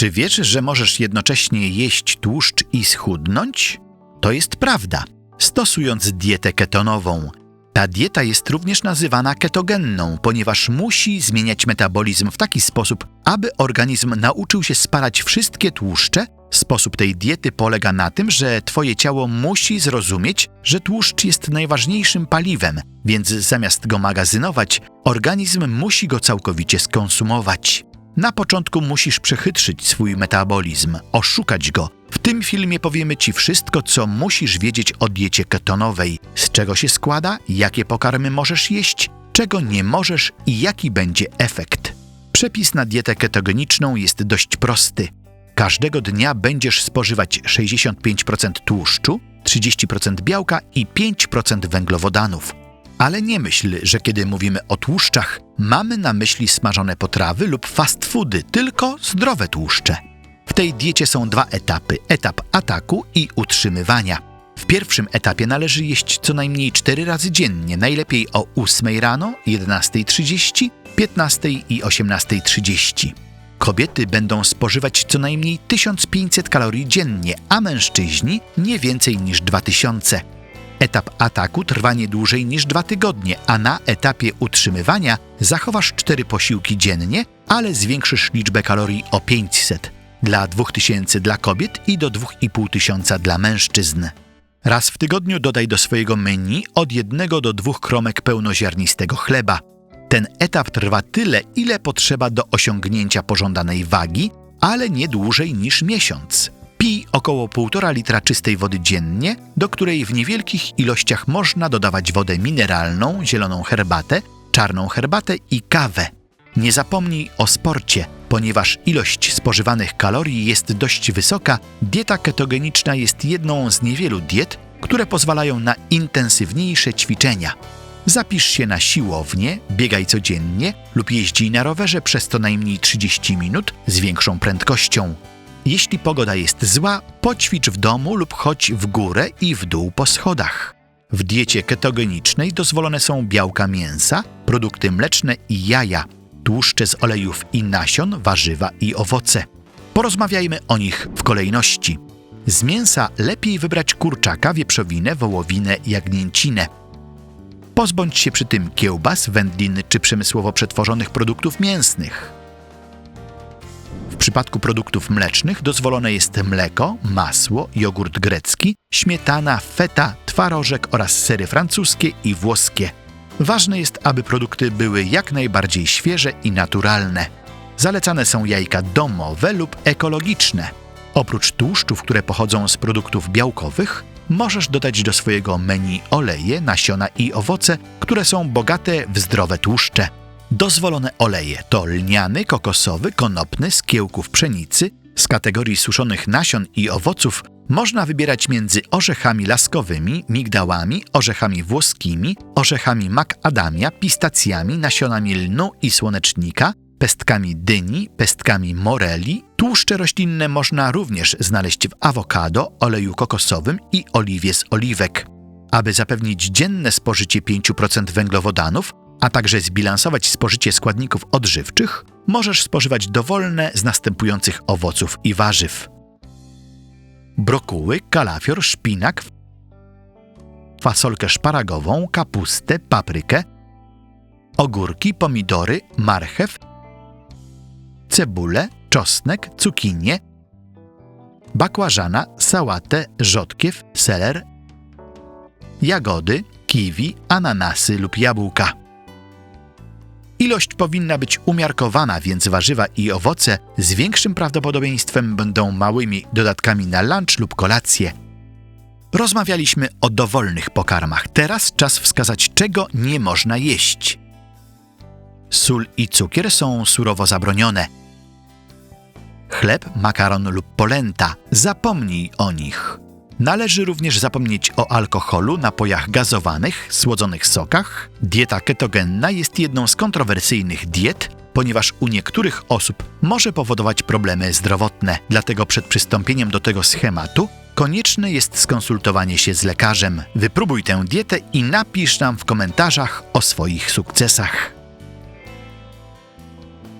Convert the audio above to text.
Czy wiesz, że możesz jednocześnie jeść tłuszcz i schudnąć? To jest prawda. Stosując dietę ketonową, ta dieta jest również nazywana ketogenną, ponieważ musi zmieniać metabolizm w taki sposób, aby organizm nauczył się spalać wszystkie tłuszcze. Sposób tej diety polega na tym, że Twoje ciało musi zrozumieć, że tłuszcz jest najważniejszym paliwem, więc zamiast go magazynować, organizm musi go całkowicie skonsumować. Na początku musisz przechytrzyć swój metabolizm, oszukać go. W tym filmie powiemy Ci wszystko, co musisz wiedzieć o diecie ketonowej, z czego się składa, jakie pokarmy możesz jeść, czego nie możesz i jaki będzie efekt. Przepis na dietę ketogeniczną jest dość prosty. Każdego dnia będziesz spożywać 65% tłuszczu, 30% białka i 5% węglowodanów. Ale nie myśl, że kiedy mówimy o tłuszczach, mamy na myśli smażone potrawy lub fast foody, tylko zdrowe tłuszcze. W tej diecie są dwa etapy: etap ataku i utrzymywania. W pierwszym etapie należy jeść co najmniej 4 razy dziennie, najlepiej o 8 rano, 11.30, 15 i 18.30. Kobiety będą spożywać co najmniej 1500 kalorii dziennie, a mężczyźni nie więcej niż 2000. Etap ataku trwa nie dłużej niż dwa tygodnie, a na etapie utrzymywania zachowasz cztery posiłki dziennie, ale zwiększysz liczbę kalorii o 500 dla 2000 dla kobiet i do 2500 dla mężczyzn. Raz w tygodniu dodaj do swojego menu od jednego do dwóch kromek pełnoziarnistego chleba. Ten etap trwa tyle, ile potrzeba do osiągnięcia pożądanej wagi, ale nie dłużej niż miesiąc. Pij około 1,5 litra czystej wody dziennie, do której w niewielkich ilościach można dodawać wodę mineralną, zieloną herbatę, czarną herbatę i kawę. Nie zapomnij o sporcie, ponieważ ilość spożywanych kalorii jest dość wysoka. Dieta ketogeniczna jest jedną z niewielu diet, które pozwalają na intensywniejsze ćwiczenia. Zapisz się na siłownię, biegaj codziennie lub jeźdź na rowerze przez co najmniej 30 minut z większą prędkością. Jeśli pogoda jest zła, poćwicz w domu lub chodź w górę i w dół po schodach. W diecie ketogenicznej dozwolone są białka mięsa, produkty mleczne i jaja, tłuszcze z olejów i nasion, warzywa i owoce. Porozmawiajmy o nich w kolejności. Z mięsa lepiej wybrać kurczaka, wieprzowinę, wołowinę, jagnięcinę. Pozbądź się przy tym kiełbas, wędlin czy przemysłowo przetworzonych produktów mięsnych. Przypadku produktów mlecznych dozwolone jest mleko, masło, jogurt grecki, śmietana, feta, twarożek oraz sery francuskie i włoskie. Ważne jest, aby produkty były jak najbardziej świeże i naturalne. Zalecane są jajka domowe lub ekologiczne. Oprócz tłuszczów, które pochodzą z produktów białkowych, możesz dodać do swojego menu oleje, nasiona i owoce, które są bogate w zdrowe tłuszcze. Dozwolone oleje to lniany, kokosowy, konopny z kiełków pszenicy. Z kategorii suszonych nasion i owoców można wybierać między orzechami laskowymi, migdałami, orzechami włoskimi, orzechami macadamia, pistacjami, nasionami lnu i słonecznika, pestkami dyni, pestkami moreli. Tłuszcze roślinne można również znaleźć w awokado, oleju kokosowym i oliwie z oliwek. Aby zapewnić dzienne spożycie 5% węglowodanów, a także zbilansować spożycie składników odżywczych, możesz spożywać dowolne z następujących owoców i warzyw: brokuły, kalafior, szpinak, fasolkę szparagową, kapustę, paprykę, ogórki, pomidory, marchew, cebulę, czosnek, cukinię, bakłażana, sałatę, rzodkiew, seler, jagody, kiwi, ananasy lub jabłka. Ilość powinna być umiarkowana, więc warzywa i owoce z większym prawdopodobieństwem będą małymi dodatkami na lunch lub kolację. Rozmawialiśmy o dowolnych pokarmach. Teraz czas wskazać, czego nie można jeść. Sól i cukier są surowo zabronione. Chleb, makaron lub polenta zapomnij o nich. Należy również zapomnieć o alkoholu, napojach gazowanych, słodzonych sokach. Dieta ketogenna jest jedną z kontrowersyjnych diet, ponieważ u niektórych osób może powodować problemy zdrowotne. Dlatego przed przystąpieniem do tego schematu konieczne jest skonsultowanie się z lekarzem. Wypróbuj tę dietę i napisz nam w komentarzach o swoich sukcesach.